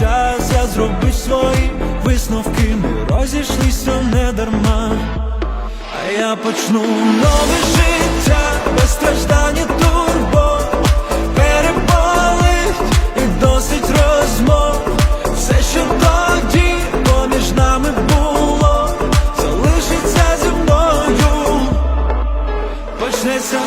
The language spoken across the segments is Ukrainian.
час, я зробив свої висновки, ми розійшлися не дарма. А я почну нове життя без страждань і турбот Переболить і досить розмов. Все, що тоді поміж нами було, залишиться зі мною. Почнеться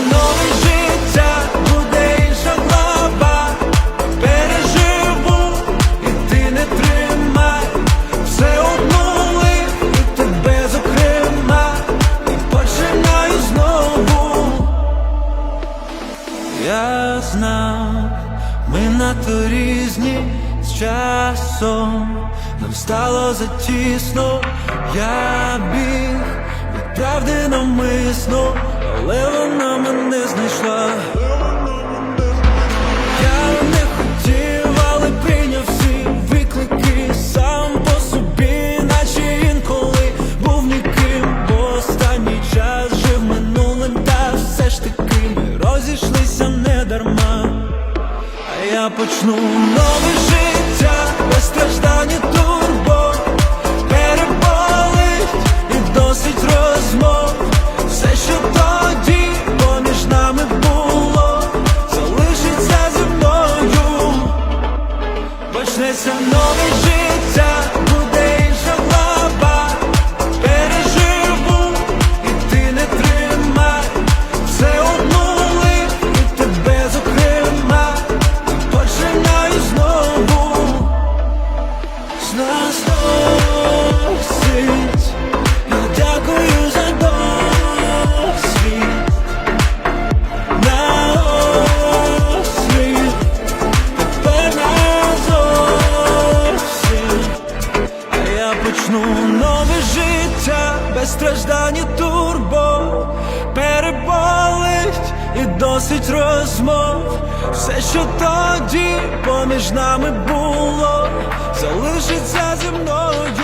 Я нам, ми надто різні з часом. Нам стало затісно, я біг від правди навмисно, але вона мене знайшла. Я почну. Нове життя без страждань і турбот Переболить і досить розмов. Все, що тоді поміж нами було, залишиться зі мною. Почнеться нове життя, життя турбо Переболить і досить розмов. Все, що тоді поміж нами було, залишиться зі мною